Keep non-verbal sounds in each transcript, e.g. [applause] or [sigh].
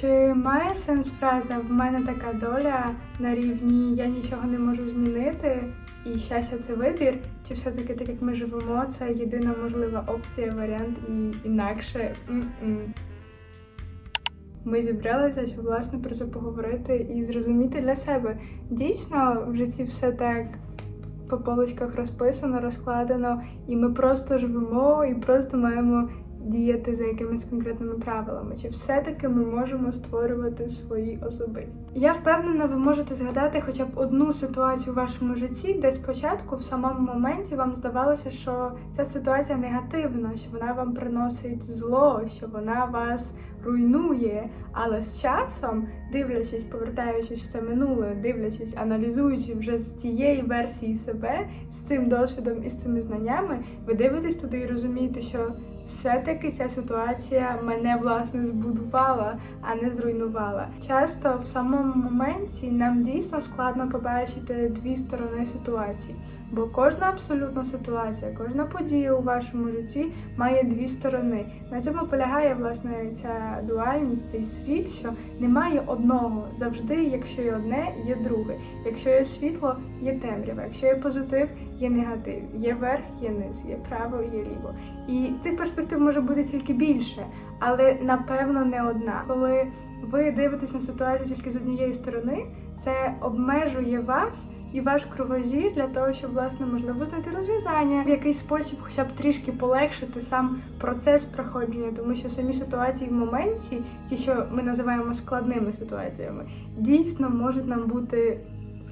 Чи має сенс фраза в мене така доля на рівні я нічого не можу змінити, і щастя це вибір? Чи все-таки так як ми живемо, це єдина можлива опція, варіант і інакше? М-м. Ми зібралися, щоб власне про це поговорити і зрозуміти для себе. Дійсно, в житті все так по полочках розписано, розкладено, і ми просто живемо і просто маємо діяти за якимись конкретними правилами. Чи все-таки ми можемо створювати свої особисті? Я впевнена, ви можете згадати хоча б одну ситуацію в вашому житті, де спочатку в самому моменті вам здавалося, що ця ситуація негативна, що вона вам приносить зло, що вона вас руйнує. Але з часом, дивлячись, повертаючись в це минуле, дивлячись, аналізуючи вже з цієї версії себе, з цим досвідом і з цими знаннями, ви дивитесь туди і розумієте, що все-таки ця ситуація мене власне збудувала, а не зруйнувала. Часто в самому моменті нам дійсно складно побачити дві сторони ситуації. Бо кожна абсолютно ситуація, кожна подія у вашому житті має дві сторони. На цьому полягає власне ця дуальність, цей світ, що немає одного завжди, якщо є одне, є друге. Якщо є світло, є темрява. Якщо є позитив, є негатив, є верх, є низ, є право, є ліво. І цих перспектив може бути тільки більше, але напевно не одна. Коли ви дивитесь на ситуацію тільки з однієї сторони, це обмежує вас і ваш кругозір для того, щоб власне можливо знайти розв'язання, в якийсь спосіб, хоча б трішки полегшити сам процес проходження, тому що самі ситуації в моменті, ті, що ми називаємо складними ситуаціями, дійсно можуть нам бути.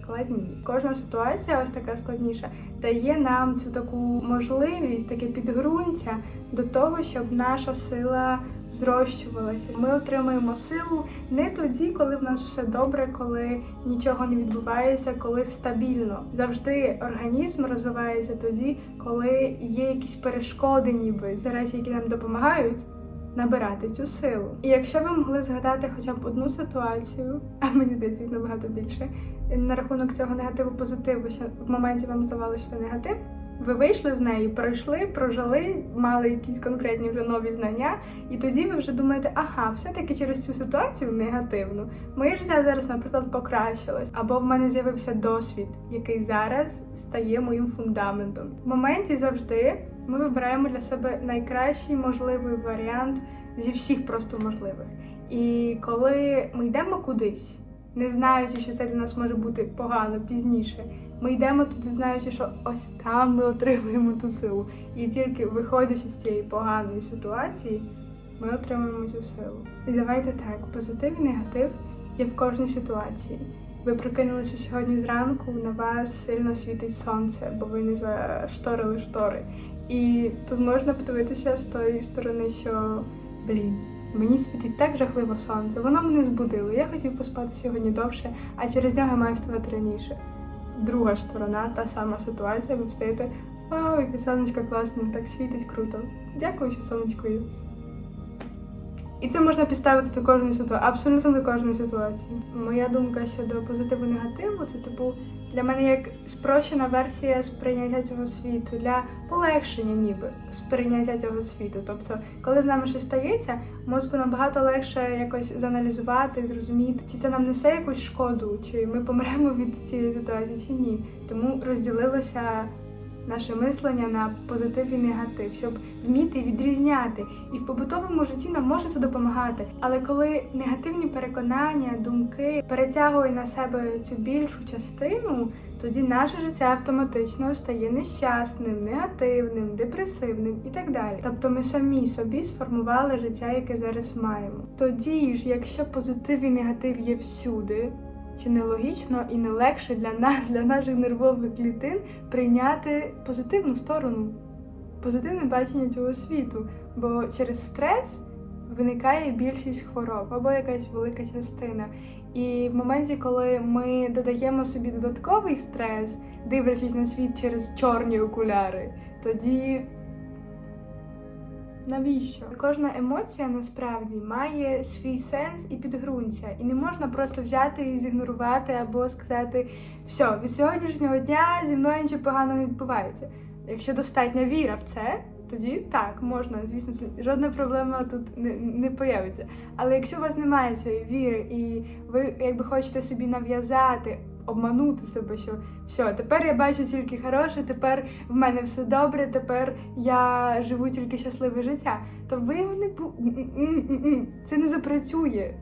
Складні. Кожна ситуація, ось така складніша, дає нам цю таку можливість, таке підґрунтя до того, щоб наша сила зрощувалася. Ми отримуємо силу не тоді, коли в нас все добре, коли нічого не відбувається, коли стабільно. Завжди організм розвивається тоді, коли є якісь перешкоди, ніби це речі, які нам допомагають. Набирати цю силу. І якщо ви могли згадати хоча б одну ситуацію, а мені здається, їх набагато більше, на рахунок цього негативу позитиву, що в моменті вам здавалося, що негатив, ви вийшли з неї, пройшли, прожили, мали якісь конкретні вже нові знання, і тоді ви вже думаєте, ага, все-таки через цю ситуацію негативну моє життя зараз, наприклад, покращилось, або в мене з'явився досвід, який зараз стає моїм фундаментом. В моменті завжди ми вибираємо для себе найкращий можливий варіант зі всіх просто можливих. І коли ми йдемо кудись, не знаючи, що це для нас може бути погано пізніше. Ми йдемо туди, знаючи, що ось там ми отримуємо ту силу. І тільки виходячи з цієї поганої ситуації, ми отримуємо цю силу. І давайте так, позитив і негатив є в кожній ситуації. Ви прокинулися сьогодні зранку, на вас сильно світить сонце, бо ви не зашторили штори. І тут можна подивитися з тої сторони, що блін. Мені світить так жахливо сонце, воно мене збудило. Я хотів поспати сьогодні довше, а через нього маю вставати раніше. Друга сторона, та сама ситуація, ви встаєте, вау, яке сонечко класне, так світить круто. Дякую, що сонечко є. І це можна підставити до кожної ситуації, абсолютно до кожної ситуації. Моя думка щодо позитиву негативу, це типу для мене як спрощена версія сприйняття цього світу, для полегшення, ніби сприйняття цього світу. Тобто, коли з нами щось стається, мозку набагато легше якось зааналізувати, зрозуміти, чи це нам несе якусь шкоду, чи ми помремо від цієї ситуації, чи ні. Тому розділилося наше мислення на позитив і негатив, щоб вміти відрізняти. І в побутовому житті нам може це допомагати. Але коли негативні переконання, думки перетягують на себе цю більшу частину, тоді наше життя автоматично стає нещасним, негативним, депресивним і так далі. Тобто ми самі собі сформували життя, яке зараз маємо. Тоді ж, якщо позитив і негатив є всюди. Чи не логічно і не легше для нас, для наших нервових клітин прийняти позитивну сторону, позитивне бачення цього світу? Бо через стрес виникає більшість хвороб або якась велика частина. І в моменті, коли ми додаємо собі додатковий стрес, дивлячись на світ через чорні окуляри, тоді Навіщо? Кожна емоція насправді має свій сенс і підґрунтя, і не можна просто взяти і зігнорувати або сказати все, від сьогоднішнього дня зі мною нічого поганого не відбувається. Якщо достатня віра в це, тоді так можна, звісно, жодна проблема тут не, не появиться. Але якщо у вас немає цієї віри, і ви якби хочете собі нав'язати, обманути себе, що все, тепер я бачу тільки хороше, тепер в мене все добре, тепер я живу тільки щасливе життя, то ви не бу... Це не запрацює.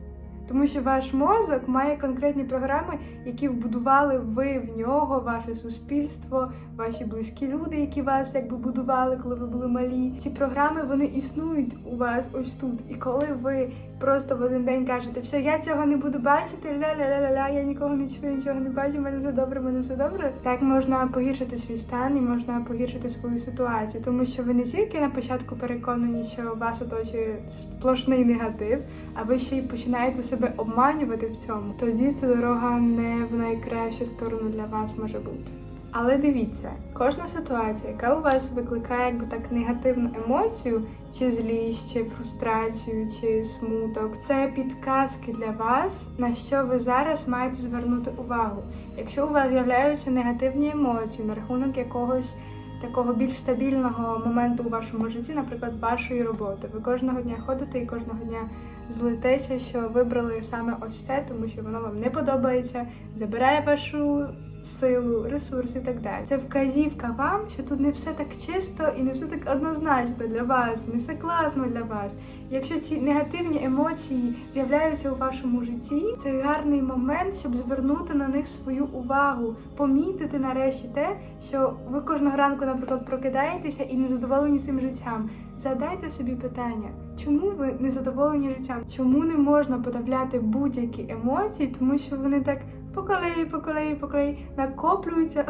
Тому що ваш мозок має конкретні програми, які вбудували ви в нього, ваше суспільство, ваші близькі люди, які вас якби будували, коли ви були малі. Ці програми вони існують у вас ось тут. І коли ви просто в один день кажете, все, я цього не буду бачити, ля-ля-ля-ля, я нікого не чую, нічого не бачу, в мене все добре, в мене все добре. Так можна погіршити свій стан і можна погіршити свою ситуацію, тому що ви не тільки на початку переконані, що вас оточує сплошний негатив, а ви ще й починаєте себе обманювати в цьому. Тоді ця дорога не в найкращу сторону для вас може бути. Але дивіться, кожна ситуація, яка у вас викликає якби так негативну емоцію, чи злість, чи фрустрацію, чи смуток, це підказки для вас, на що ви зараз маєте звернути увагу. Якщо у вас з'являються негативні емоції на рахунок якогось такого більш стабільного моменту у вашому житті, наприклад, вашої роботи, ви кожного дня ходите і кожного дня злитеся, що вибрали саме ось це, тому що воно вам не подобається, забирає вашу силу, ресурс і так далі. Це вказівка вам, що тут не все так чисто і не все так однозначно для вас, не все класно для вас. Якщо ці негативні емоції з'являються у вашому житті, це гарний момент, щоб звернути на них свою увагу, помітити нарешті те, що ви кожного ранку, наприклад, прокидаєтеся і не задоволені цим життям. Задайте собі питання, чому ви не задоволені життям? Чому не можна подавляти будь-які емоції, тому що вони так по колеї, по колеї, по колеї накоплюються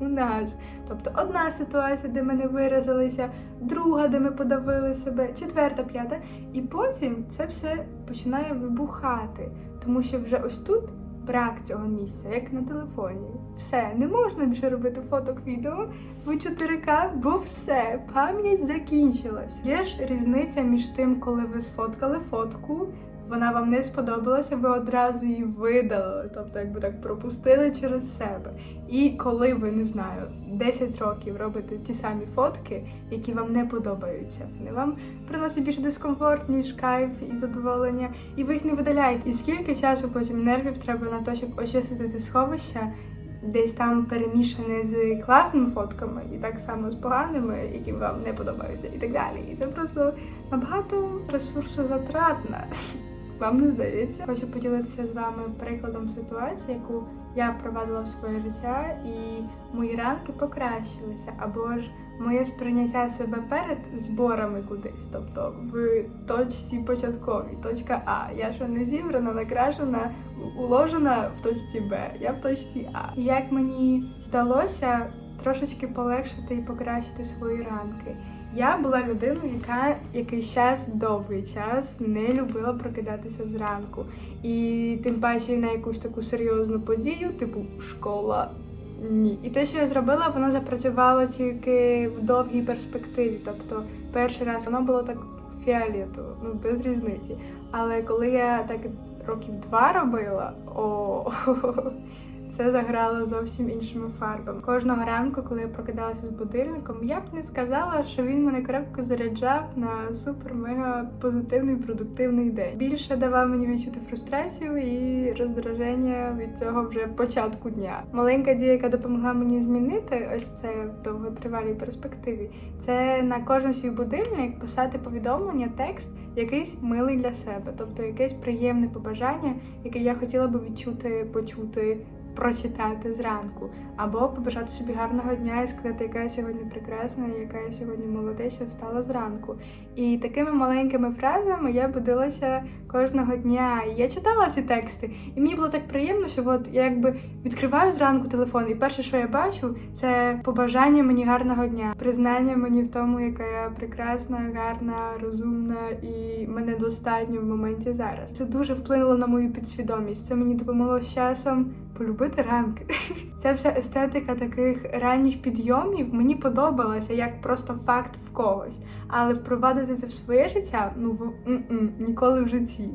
у нас. Тобто одна ситуація, де ми не виразилися, друга, де ми подавили себе, четверта, п'ята, і потім це все починає вибухати, тому що вже ось тут. Брак цього місця, як на телефоні. Все, не можна більше робити фоток відео в 4К, бо все, пам'ять закінчилась. Є ж різниця між тим, коли ви сфоткали фотку, вона вам не сподобалася, ви одразу її видалили, тобто якби так пропустили через себе. І коли ви не знаю, 10 років робите ті самі фотки, які вам не подобаються, вони вам приносять більше дискомфорт, ніж кайф і задоволення, і ви їх не видаляєте. І скільки часу потім нервів треба на те, щоб очистити це сховище, десь там перемішане з класними фотками, і так само з поганими, які вам не подобаються, і так далі. І це просто набагато ресурсозатратно. Вам не здається? Хочу поділитися з вами прикладом ситуації, яку я впровадила в своє життя, і мої ранки покращилися, або ж моє сприйняття себе перед зборами кудись, тобто в точці початковій, точка А. Я ще не зібрана, накрашена, уложена в точці Б, я в точці А. І як мені вдалося трошечки полегшити і покращити свої ранки. Я була людиною, яка якийсь час, довгий час не любила прокидатися зранку. І тим паче на якусь таку серйозну подію, типу школа. Ні. І те, що я зробила, воно запрацювало тільки в довгій перспективі. Тобто, перший раз воно було так фіолетово, ну без різниці. Але коли я так років два робила, о, [laughs] це заграло зовсім іншими фарбами. Кожного ранку, коли я прокидалася з будильником, я б не сказала, що він мене крепко заряджав на супер-мега позитивний продуктивний день. Більше давав мені відчути фрустрацію і роздраження від цього вже початку дня. Маленька дія, яка допомогла мені змінити ось це в довготривалій перспективі, це на кожен свій будильник писати повідомлення, текст якийсь милий для себе, тобто якесь приємне побажання, яке я хотіла би відчути, почути прочитати зранку, або побажати собі гарного дня і сказати, яка я сьогодні прекрасна, яка я сьогодні молодець, встала зранку. І такими маленькими фразами я будилася кожного дня. І я читала ці тексти, і мені було так приємно, що от я якби відкриваю зранку телефон, і перше, що я бачу, це побажання мені гарного дня, признання мені в тому, яка я прекрасна, гарна, розумна і мене достатньо в моменті зараз. Це дуже вплинуло на мою підсвідомість. Це мені допомогло з часом полюбити ранки. [laughs] Ця вся естетика таких ранніх підйомів мені подобалася як просто факт в когось. Але впровадити це в своє життя ну в ніколи в житті.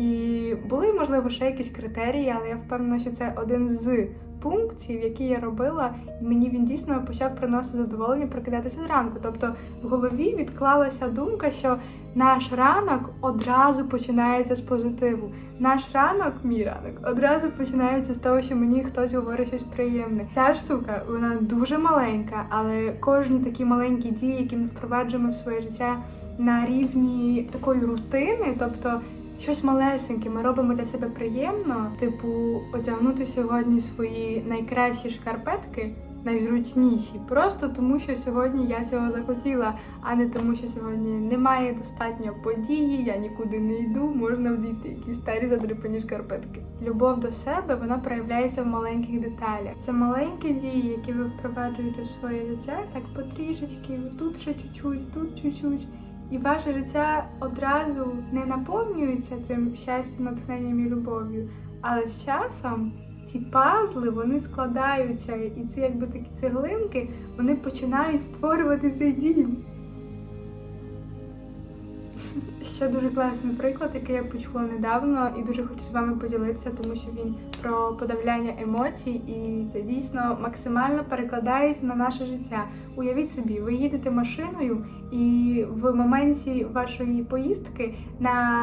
І були, можливо, ще якісь критерії, але я впевнена, що це один з пунктів, які я робила, і мені він дійсно почав приносити задоволення прокидатися зранку. Тобто в голові відклалася думка, що наш ранок одразу починається з позитиву. Наш ранок, мій ранок, одразу починається з того, що мені хтось говорить щось приємне. Ця штука вона дуже маленька, але кожні такі маленькі дії, які ми впроваджуємо в своє життя на рівні такої рутини, тобто. Щось малесеньке ми робимо для себе приємно, типу одягнути сьогодні свої найкращі шкарпетки, найзручніші, просто тому, що сьогодні я цього захотіла, а не тому, що сьогодні немає достатньо події, я нікуди не йду, можна вдіти якісь старі задрипані шкарпетки. Любов до себе вона проявляється в маленьких деталях. Це маленькі дії, які ви впроваджуєте в своє життя, так потрішечки, тут ще чуть-чуть, тут чуть-чуть. І ваше життя одразу не наповнюється цим щастям, натхненням і любов'ю. Але з часом ці пазли вони складаються, і ці якби такі цеглинки вони починають створювати цей дім. Ще дуже класний приклад, який я почула недавно, і дуже хочу з вами поділитися, тому що він про подавляння емоцій, і це дійсно максимально перекладається на наше життя. Уявіть собі, ви їдете машиною, і в моменті вашої поїздки на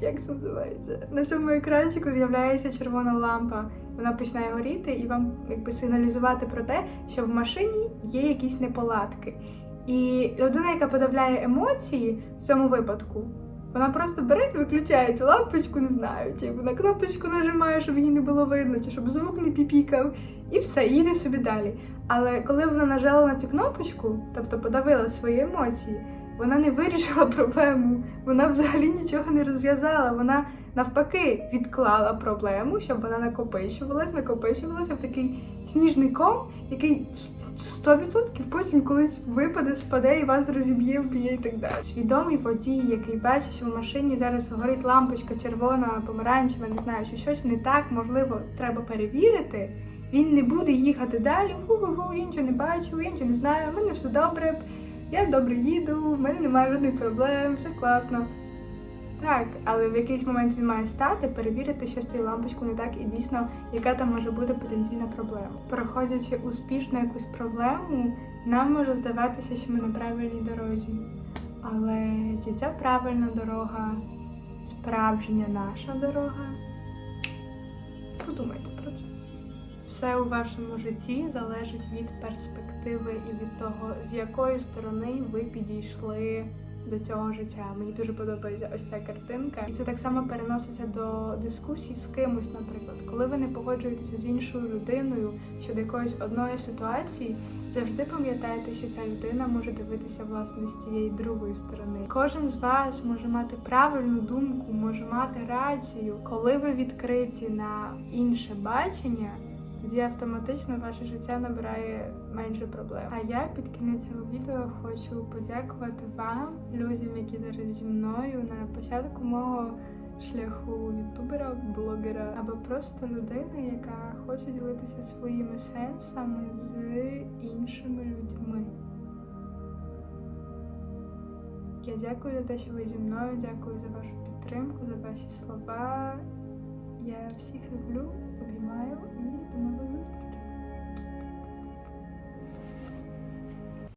як це називається? На цьому екранчику з'являється червона лампа. Вона починає горіти і вам якби сигналізувати про те, що в машині є якісь неполадки. І людина, яка подавляє емоції в цьому випадку, вона просто бере і виключає цю лампочку, не знаю, чи на кнопочку нажимає, щоб її не було видно, чи щоб звук не піпікав, і все, їде собі далі. Але коли вона нажала на цю кнопочку, тобто подавила свої емоції, вона не вирішила [laughs] проблему, вона взагалі нічого не розв'язала. Вона навпаки відклала проблему, щоб вона накопичувалась, накопичувалася в такий сніжний ком, який 100% потім колись випаде, спаде і вас розіб'є, вб'є і так далі. Свідомий водій, який бачить, що в машині зараз горить лампочка червона, помаранчева, не знаю, що щось не так, можливо, треба перевірити. Він не буде їхати далі. Гу-гу-гу, я нічого не бачу, я нічого не знаю, в мене все добре. Я добре їду, в мене немає жодних проблем, все класно. Так, але в якийсь момент він має стати, перевірити, що з цією лампочкою не так, і дійсно, яка там може бути потенційна проблема. Проходячи успішно якусь проблему, нам може здаватися, що ми на правильній дорозі. Але чи ця правильна дорога справжня наша дорога? Подумайте про це. Все у вашому житті залежить від перспективи і від того, з якої сторони ви підійшли до цього життя. Мені дуже подобається ось ця картинка, і це так само переноситься до дискусій з кимось, наприклад, коли ви не погоджуєтеся з іншою людиною щодо якоїсь одної ситуації, завжди пам'ятайте, що ця людина може дивитися власне з цієї другої сторони. Кожен з вас може мати правильну думку, може мати рацію, коли ви відкриті на інше бачення тоді автоматично ваше життя набирає менше проблем. А я під кінець цього відео хочу подякувати вам, людям, які зараз зі мною на початку мого шляху ютубера, блогера або просто людини, яка хоче ділитися своїми сенсами з іншими людьми. Я дякую за те, що ви зі мною, дякую за вашу підтримку, за ваші слова. Я всіх люблю, обіймаю і до нових зустрічей.